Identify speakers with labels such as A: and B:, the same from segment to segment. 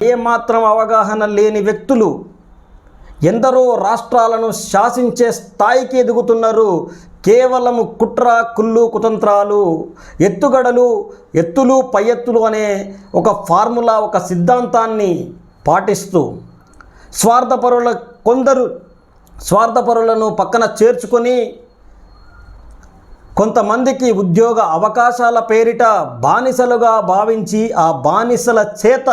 A: ఏమాత్రం అవగాహన లేని వ్యక్తులు ఎందరో రాష్ట్రాలను శాసించే స్థాయికి ఎదుగుతున్నారు. కేవలం కుట్ర కుళ్ళు కుతంత్రాలు ఎత్తుగడలు ఎత్తులు పై ఎత్తులు అనే ఒక ఫార్ములా ఒక సిద్ధాంతాన్ని పాటిస్తూ స్వార్థపరుల కొందరు స్వార్థపరులను పక్కన చేర్చుకొని కొంతమందికి ఉద్యోగ అవకాశాల పేరిట బానిసలుగా భావించి ఆ బానిసల చేత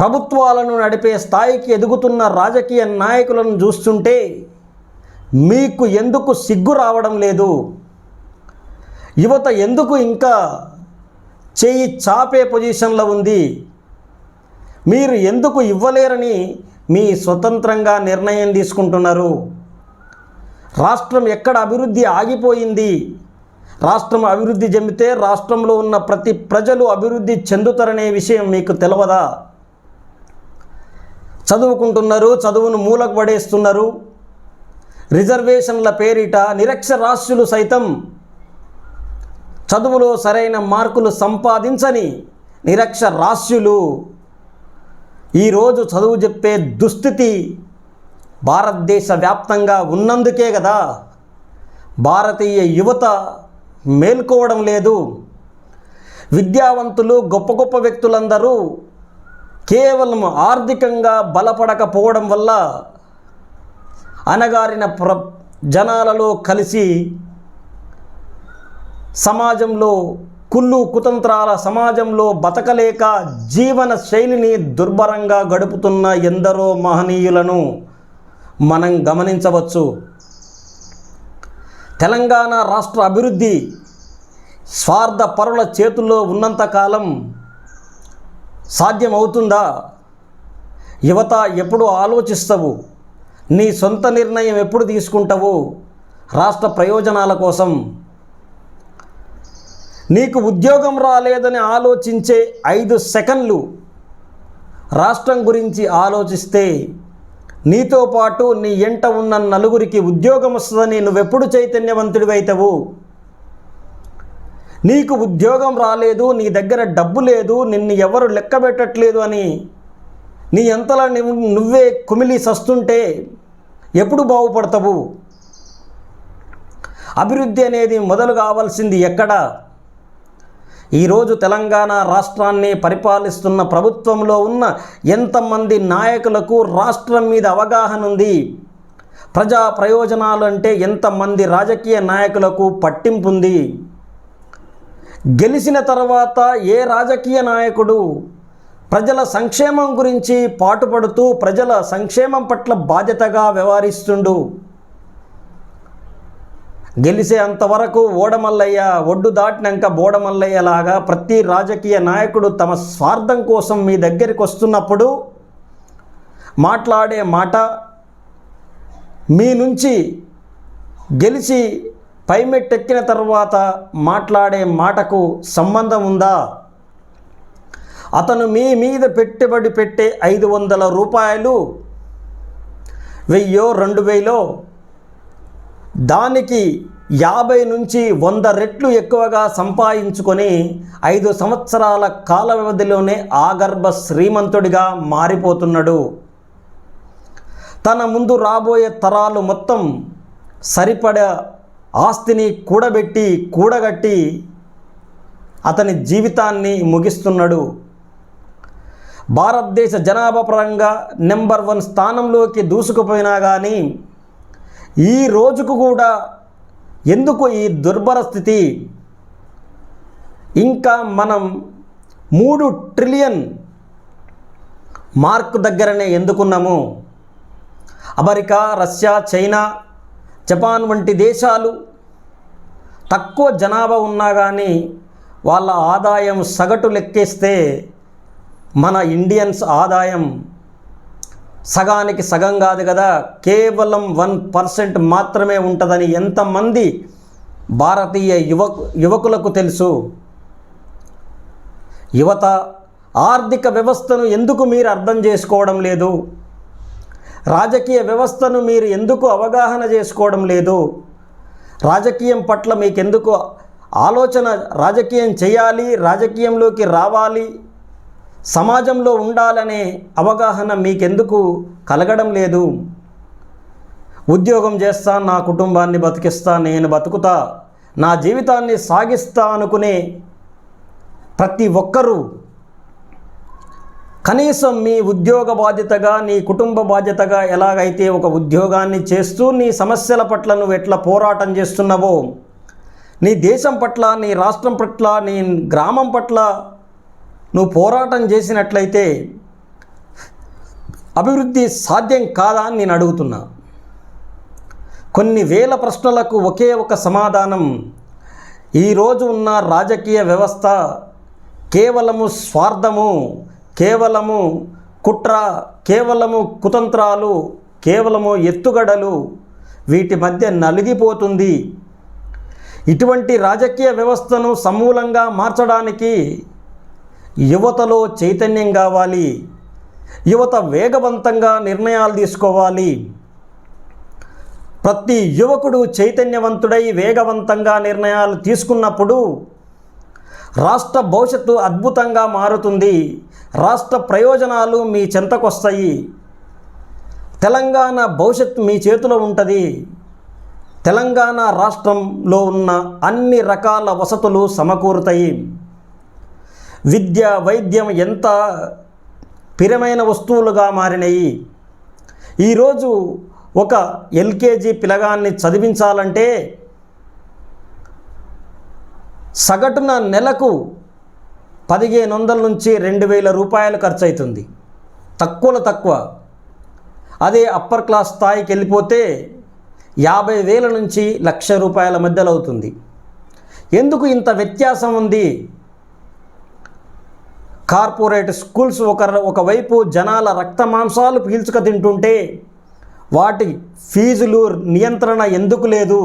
A: ప్రభుత్వాలను నడిపే స్థాయికి ఎదుగుతున్న రాజకీయ నాయకులను చూస్తుంటే మీకు ఎందుకు సిగ్గు రావడం లేదు? యువత ఎందుకు ఇంకా చేయి చాపే పొజిషన్లో ఉంది? మీరు ఎందుకు ఇవ్వలేరని మీ స్వతంత్రంగా నిర్ణయం తీసుకుంటున్నారు? రాష్ట్రం ఎక్కడ అభివృద్ధి ఆగిపోయింది? రాష్ట్రం అభివృద్ధి చెందితే రాష్ట్రంలో ఉన్న ప్రతి ప్రజలు అభివృద్ధి చెందుతారనే విషయం మీకు తెలియదా చదువుకుంటున్నారు చదువును మూలకు పడేస్తున్నారు. రిజర్వేషన్ల పేరిట నిరక్షరాస్యులు సైతం చదువులో సరైన మార్కులు సంపాదించని నిరక్షరాస్యులు. ఈరోజు చదువు చెప్పే దుస్థితి భారతదేశ వ్యాప్తంగా ఉన్నందుకే కదా భారతీయ యువత మేల్కోవడం లేదు. విద్యావంతులు గొప్ప గొప్ప వ్యక్తులందరూ కేవలం ఆర్థికంగా బలపడకపోవడం వల్ల అనగారిన ప్ర జనాలలో కలిసి సమాజంలో కుళ్ళు కుతంత్రాల సమాజంలో బతకలేక జీవన శైలిని దుర్భరంగా గడుపుతున్న ఎందరో మహనీయులను మనం గమనించవచ్చు. తెలంగాణ రాష్ట్ర అభివృద్ధి స్వార్థ పరుల చేతుల్లో ఉన్నంతకాలం సాధ్యమవుతుందా? యువత ఎప్పుడు ఆలోచిస్తావు? నీ సొంత నిర్ణయం ఎప్పుడు తీసుకుంటావు? రాష్ట్ర ప్రయోజనాల కోసం. నీకు ఉద్యోగం రాలేదని ఆలోచించే ఐదు సెకండ్లు రాష్ట్రం గురించి ఆలోచిస్తే నీతో పాటు నీ ఎంట ఉన్న నలుగురికి ఉద్యోగం వస్తుందని నువ్వెప్పుడు చైతన్యవంతుడివైతవు? నీకు ఉద్యోగం రాలేదు నీ దగ్గర డబ్బు లేదు నిన్ను ఎవరు లెక్క పెట్టట్లేదు అని. నీ ఎంతలా నువ్వు నువ్వే కుమిలి సస్తుంటే ఎప్పుడు బాగుపడతావు? అభివృద్ధి అనేది మొదలు కావాల్సింది ఎక్కడ? ఈరోజు తెలంగాణ రాష్ట్రాన్ని పరిపాలిస్తున్న ప్రభుత్వంలో ఉన్న ఎంతమంది నాయకులకు రాష్ట్రం మీద అవగాహన ఉంది? ప్రజా ప్రయోజనాలు అంటే ఎంతమంది రాజకీయ నాయకులకు పట్టింపు ఉంది? గెలిచిన తర్వాత ఏ రాజకీయ నాయకుడు ప్రజల సంక్షేమం గురించి పాటుపడుతూ ప్రజల సంక్షేమం పట్ల బాధ్యతగా వ్యవహరిస్తుండు? గెలిసే అంతవరకు ఓడమల్లయ్య ఒడ్డు దాటినాక బోడమల్లయ్య లాగా ప్రతి రాజకీయ నాయకుడు తమ స్వార్థం కోసం మీ దగ్గరికి వస్తున్నప్పుడు మాట్లాడే మాట మీ నుంచి గెలిచి పైమెట్టెక్కిన తర్వాత మాట్లాడే మాటకు సంబంధం ఉందా? అతను మీ మీద పెట్టుబడి పెట్టే ఐదు వందల రూపాయలు వెయ్యో రెండు వేలో? దానికి యాభై నుంచి వంద రెట్లు ఎక్కువగా సంపాదించుకొని ఐదు సంవత్సరాల కాల వ్యవధిలోనే ఆగర్భ శ్రీమంతుడిగా మారిపోతున్నాడు. తన ముందు రాబోయే తరాలు మొత్తం సరిపడ ఆస్తిని కూడబెట్టి కూడగట్టి అతని జీవితాన్ని ముగిస్తున్నాడు. భారతదేశ జనాభా పరంగా నెంబర్ వన్ స్థానంలోకి దూసుకుపోయినా కానీ ఈ రోజుకు కూడా ఎందుకు ఈ దుర్భర స్థితి? ఇంకా మనం మూడు ట్రిలియన్ మార్క్ దగ్గరనే ఎందుకున్నాము? అమెరికా రష్యా చైనా జపాన్ వంటి దేశాలు తక్కువ జనాభా ఉన్నా కానీ వాళ్ళ ఆదాయం సగటు లెక్కేస్తే మన ఇండియన్స్ ఆదాయం సగానికి సగం కాదు కదా. కేవలం వన్ పర్సెంట్ మాత్రమే ఉంటుందని ఎంతమంది భారతీయ యువ యువకులకు తెలుసు. యువత ఆర్థిక వ్యవస్థను ఎందుకు మీరు అర్థం చేసుకోవడం లేదు? రాజకీయ వ్యవస్థను మీరు ఎందుకు అవగాహన చేసుకోవడం లేదు? రాజకీయం పట్ల మీకెందుకు ఆలోచన? రాజకీయం చేయాలి రాజకీయంలోకి రావాలి సమాజంలో ఉండాలనే అవగాహన మీకెందుకు కలగడం లేదు? ఉద్యోగం చేస్తా నా కుటుంబాన్ని బతికిస్తా నేను బతుకుతా నా జీవితాన్ని సాగిస్తా అనుకునే ప్రతి ఒక్కరూ కనీసం మీ ఉద్యోగ బాధ్యతగా నీ కుటుంబ బాధ్యతగా ఎలాగైతే ఒక ఉద్యోగాన్ని చేస్తూ నీ సమస్యల పట్ల నువ్వు ఎట్లా పోరాటం చేస్తున్నావో నీ దేశం పట్ల నీ రాష్ట్రం పట్ల నీ గ్రామం పట్ల నువ్వు పోరాటం చేసినట్లయితే అభివృద్ధి సాధ్యం కాదా అని నేను అడుగుతున్నా. కొన్ని వేల ప్రశ్నలకు ఒకే ఒక సమాధానం ఈరోజు ఉన్న రాజకీయ వ్యవస్థ కేవలము స్వార్థము కేవలము కుట్ర కేవలము కుతంత్రాలు కేవలము ఎత్తుగడలు వీటి మధ్య నలిగిపోతుంది. ఇటువంటి రాజకీయ వ్యవస్థను సమూలంగా మార్చడానికి యువతలో చైతన్యం కావాలి. యువత వేగవంతంగా నిర్ణయాలు తీసుకోవాలి. ప్రతి యువకుడు చైతన్యవంతుడై వేగవంతంగా నిర్ణయాలు తీసుకున్నప్పుడు రాష్ట్ర భవిష్యత్తు అద్భుతంగా మారుతుంది. రాష్ట్ర ప్రయోజనాలు మీ చెంతకొస్తాయి. తెలంగాణ భవిష్యత్తు మీ చేతిలో ఉంటుంది. తెలంగాణ రాష్ట్రంలో ఉన్న అన్ని రకాల వసతులు సమకూరుతాయి. విద్య వైద్యం ఎంత పిరమైన వస్తువులుగా మారినాయి. ఈరోజు ఒక ఎల్కేజీ పిల్లగాన్ని చదివించాలంటే సగటున నెలకు పదిహేను వందల నుంచి రెండు వేల రూపాయలు ఖర్చు అవుతుంది తక్కువలో తక్కువ. అదే అప్పర్ క్లాస్ స్థాయికి వెళ్ళిపోతే యాభై వేల నుంచి లక్ష రూపాయల మధ్యలో అవుతుంది ఎందుకు ఇంత వ్యత్యాసం ఉంది? కార్పొరేట్ స్కూల్స్ ఒక ఒకవైపు జనాల రక్త మాంసాలు పీల్చుక తింటుంటే వాటి ఫీజులు నియంత్రణ ఎందుకు లేదు?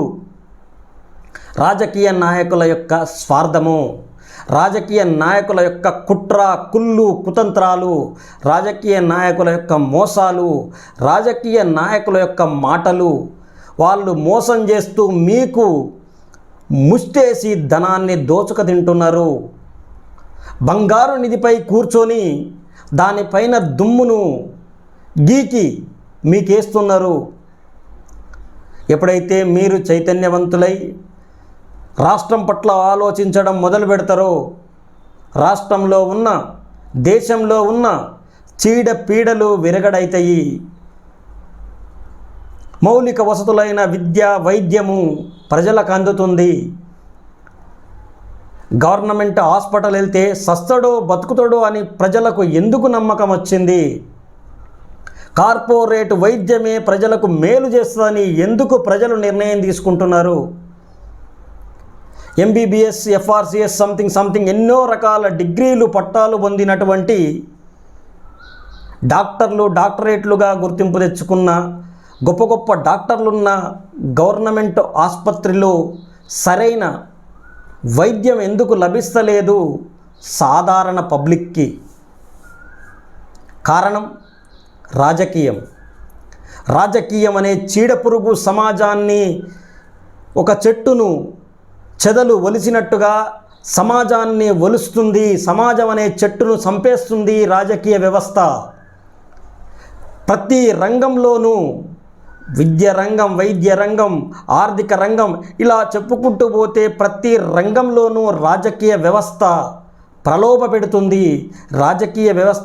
A: రాజకీయ నాయకుల యొక్క స్వార్థము రాజకీయ నాయకుల యొక్క కుట్ర కుళ్ళు కుతంత్రాలు రాజకీయ నాయకుల యొక్క మోసాలు రాజకీయ నాయకుల యొక్క మాటలు వాళ్ళు మోసం చేస్తూ మీకు ముష్టేసి ధనాన్ని దోచుక తింటున్నారు. బంగారు నిధిపై కూర్చొని దానిపైన దుమ్మును గీకి మీకేస్తున్నారు. ఎప్పుడైతే మీరు చైతన్యవంతులై రాష్ట్రం పట్ల ఆలోచించడం మొదలు పెడతారో. రాష్ట్రంలో ఉన్న దేశంలో ఉన్న చీడ పీడలు విరగడైతాయి. మౌలిక వసతులైన విద్య వైద్యము ప్రజలకు అందుతుంది. గవర్నమెంట్ హాస్పిటల్ వెళ్తే సస్తడో బతుకుతాడో అని ప్రజలకు ఎందుకు నమ్మకం వచ్చింది? కార్పొరేట్ వైద్యమే ప్రజలకు మేలు చేస్తుందని ఎందుకు ప్రజలు నిర్ణయం తీసుకుంటున్నారు? ఎంబీబీఎస్ ఎఫ్ఆర్సిఎస్ సంథింగ్ సంథింగ్ ఎన్నో రకాల డిగ్రీలు పట్టాలు పొందినటువంటి డాక్టర్లు డాక్టరేట్లుగా గుర్తింపు తెచ్చుకున్న గొప్ప గొప్ప డాక్టర్లున్న గవర్నమెంట్ ఆసుపత్రిలో సరైన వైద్యం ఎందుకు లభిస్తలేదు? సాధారణ పబ్లిక్కి. కారణం రాజకీయం. రాజకీయం అనే చీడపురుగు సమాజాన్ని ఒక చెట్టును చెదలు ఒలిసినట్టుగా సమాజాన్ని ఒలుస్తుంది సమాజం అనే చెట్టును చంపేస్తుంది రాజకీయ వ్యవస్థ. ప్రతి రంగంలోనూ విద్య రంగం వైద్య రంగం ఆర్థిక రంగం ఇలా చెప్పుకుంటూ పోతే ప్రతి రంగంలోనూ రాజకీయ వ్యవస్థ ప్రలోభ పెడుతుంది. రాజకీయ వ్యవస్థ